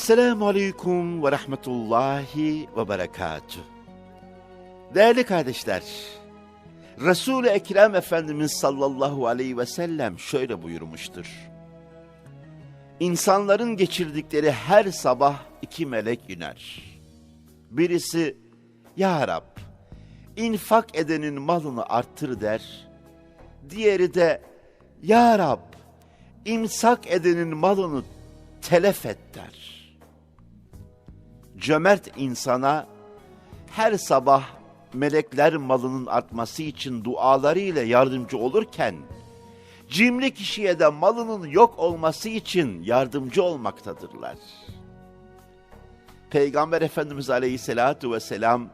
Esselamu Aleyküm ve Rahmetullahi ve Berekatuhu. Değerli kardeşler, Resul-i Ekrem Efendimiz sallallahu aleyhi ve sellem şöyle buyurmuştur. İnsanların geçirdikleri her sabah iki melek iner. Birisi, Ya Rab, infak edenin malını arttır der. Diğeri de, Ya Rab, imsak edenin malını telef et der. Cömert insana her sabah melekler malının artması için dualarıyla yardımcı olurken, cimri kişiye de malının yok olması için yardımcı olmaktadırlar. Peygamber Efendimiz Aleyhisselatü Vesselam,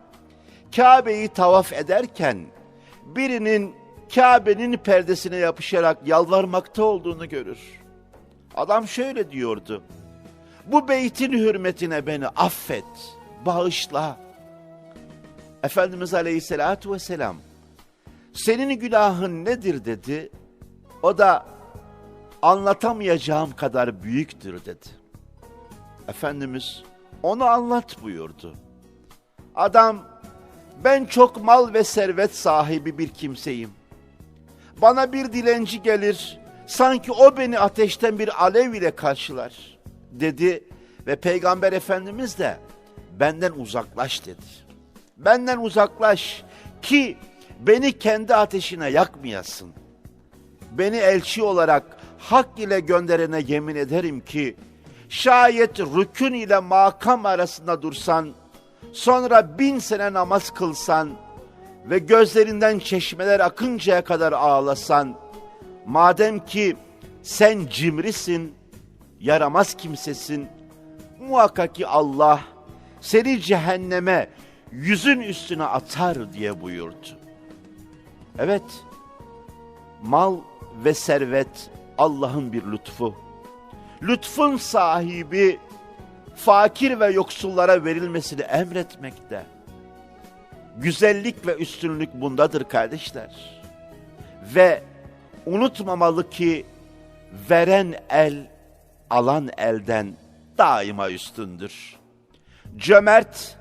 Kabe'yi tavaf ederken, birinin Kabe'nin perdesine yapışarak yalvarmakta olduğunu görür. Adam şöyle diyordu, bu beytin hürmetine beni affet, bağışla. Efendimiz Aleyhisselatü Vesselam, senin günahın nedir dedi. O da anlatamayacağım kadar büyüktür dedi. Efendimiz onu anlat buyurdu. Adam ben çok mal ve servet sahibi bir kimseyim. Bana bir dilenci gelir, sanki o beni ateşten bir alev ile karşılar dedi ve Peygamber Efendimiz de benden uzaklaş dedi. Benden uzaklaş ki beni kendi ateşine yakmayasın. Beni elçi olarak hak ile gönderene yemin ederim ki şayet rükün ile makam arasında dursan, sonra bin sene namaz kılsan ve gözlerinden çeşmeler akıncaya kadar ağlasan, madem ki sen cimrisin, yaramaz kimsesin, muhakkak ki Allah seni cehenneme yüzün üstüne atar diye buyurdu. Evet, mal ve servet Allah'ın bir lütfu. Lütfun sahibi fakir ve yoksullara verilmesini emretmekte. Güzellik ve üstünlük bundadır kardeşler. Ve unutmamalı ki veren el alan elden daima üstündür. Cömert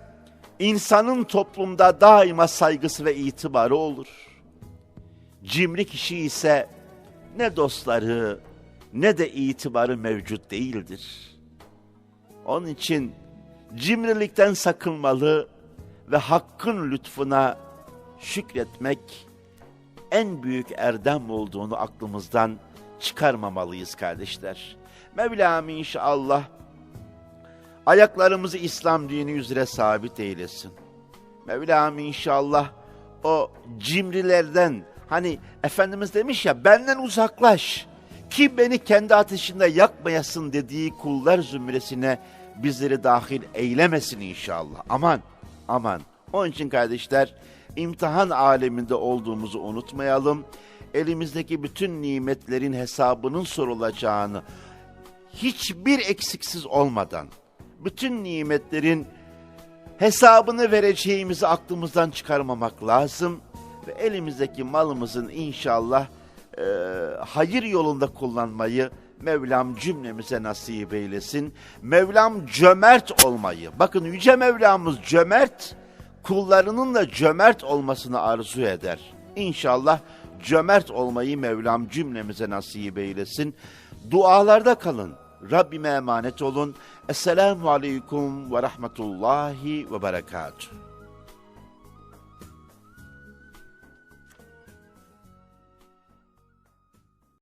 insanın toplumda daima saygısı ve itibarı olur. Cimri kişi ise ne dostları ne de itibarı mevcut değildir. Onun için cimrilikten sakınmalı ve hakkın lütfuna şükretmek en büyük erdem olduğunu aklımızdan çıkarmamalıyız kardeşler. Mevlam inşallah ayaklarımızı İslam dini üzere sabit eylesin. Mevlam inşallah o cimrilerden hani Efendimiz demiş ya benden uzaklaş ki beni kendi ateşinde yakmayasın dediği kullar zümresine bizleri dahil eylemesin inşallah. Aman aman. Onun için kardeşler imtihan aleminde olduğumuzu unutmayalım. Elimizdeki bütün nimetlerin hesabının sorulacağını hiçbir eksiksiz olmadan bütün nimetlerin hesabını vereceğimizi aklımızdan çıkarmamak lazım ve elimizdeki malımızın inşallah e, hayır yolunda kullanmayı Mevlam cümlemize nasip eylesin. Mevlam cömert olmayı, bakın Yüce Mevlamız cömert, kullarının da cömert olmasını arzu eder. İnşallah cömert olmayı Mevlam cümlemize nasip eylesin. Dualarda kalın. Rabbime emanet olun. Esselamu Aleyküm ve Rahmetullahi ve Berekatuhu.